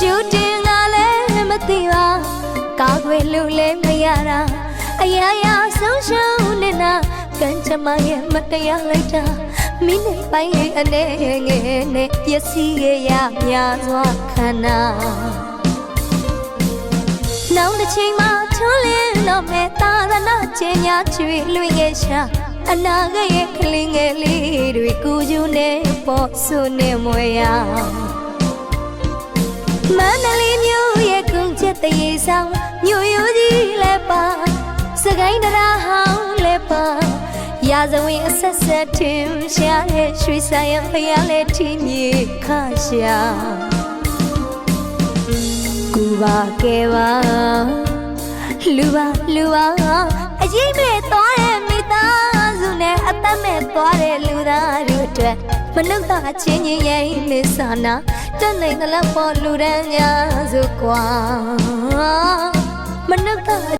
ကျူတင်ကလည်းမသိပါကာကွယ်လို့လည်းမရတာအရာရာဆုံးရှုံးနေတာကံကြမ္မာရဲ့မတရားလိုက်တာမိနစ်ပိုင်းရဲ့အနေငယ်နဲ့ပျက်စီးရဲ့ရများစွာခန္ဓာနောင်တစ်ချိန်မှာထွန်းလင်းတော့မဲ့သာသနာကျင်ညာချွေလွင်ရဲ့ရှာအနာဂတ်ရဲ့ကလေးငယ်လေးတွေကိုယူနေပေါ်ဆုနေမွေရ မန္တလေးမြို့ရဲ့ကုန်းချက်တရေဆောင်မြို့ရိုးကြီးလည်းပါစကိုင်းတရားဟောင်းလည်းပါရာဇဝင်အဆက်ဆက်ထင်ရှားရဲ့ရွှေဆိုင်ရဖျားလည်းထင်းမြေခရှာကူပါကဲပါလူပါလူပါအရေးမဲ့သွားတဲ့မိသားစုနဲ့အ သက်မဲ့သွားတဲ့လူသားတို့အတွက်မနှုတ်သားချင်းချင်းရဲ့လိစာနာတက်နိုင်တဲ့လောက်ပေါ်လူတန်းများစုကွာ